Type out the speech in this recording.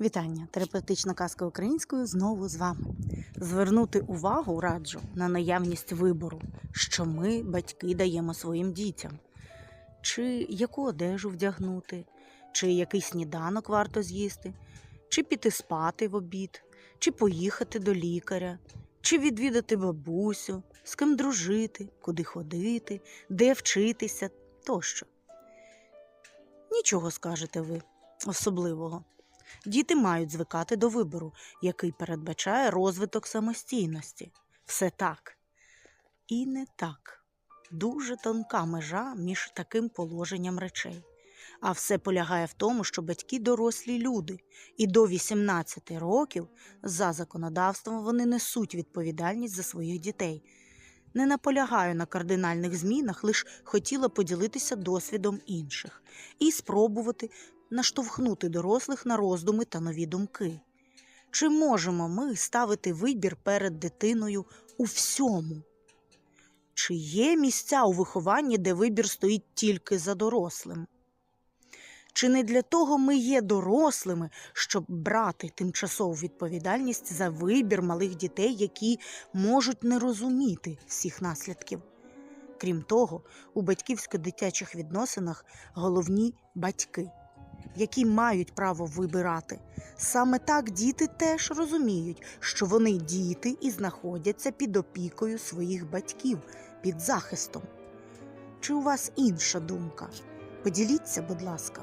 Вітання! Терапевтична казка українською знову з вами. Звернути увагу раджу на наявність вибору, що ми, батьки, даємо своїм дітям, чи яку одежу вдягнути, чи який сніданок варто з'їсти, чи піти спати в обід, чи поїхати до лікаря, чи відвідати бабусю, з ким дружити, куди ходити, де вчитися тощо. Нічого скажете ви особливого. Діти мають звикати до вибору, який передбачає розвиток самостійності. Все так. І не так. Дуже тонка межа між таким положенням речей. А все полягає в тому, що батьки дорослі люди, і до 18 років за законодавством вони несуть відповідальність за своїх дітей. Не наполягаю на кардинальних змінах, лише хотіла поділитися досвідом інших і спробувати наштовхнути дорослих на роздуми та нові думки. Чи можемо ми ставити вибір перед дитиною у всьому? Чи є місця у вихованні, де вибір стоїть тільки за дорослим? Чи не для того ми є дорослими, щоб брати тимчасову відповідальність за вибір малих дітей, які можуть не розуміти всіх наслідків? Крім того, у батьківсько-дитячих відносинах головні батьки які мають право вибирати. Саме так діти теж розуміють, що вони діти і знаходяться під опікою своїх батьків, під захистом. Чи у вас інша думка? Поділіться, будь ласка.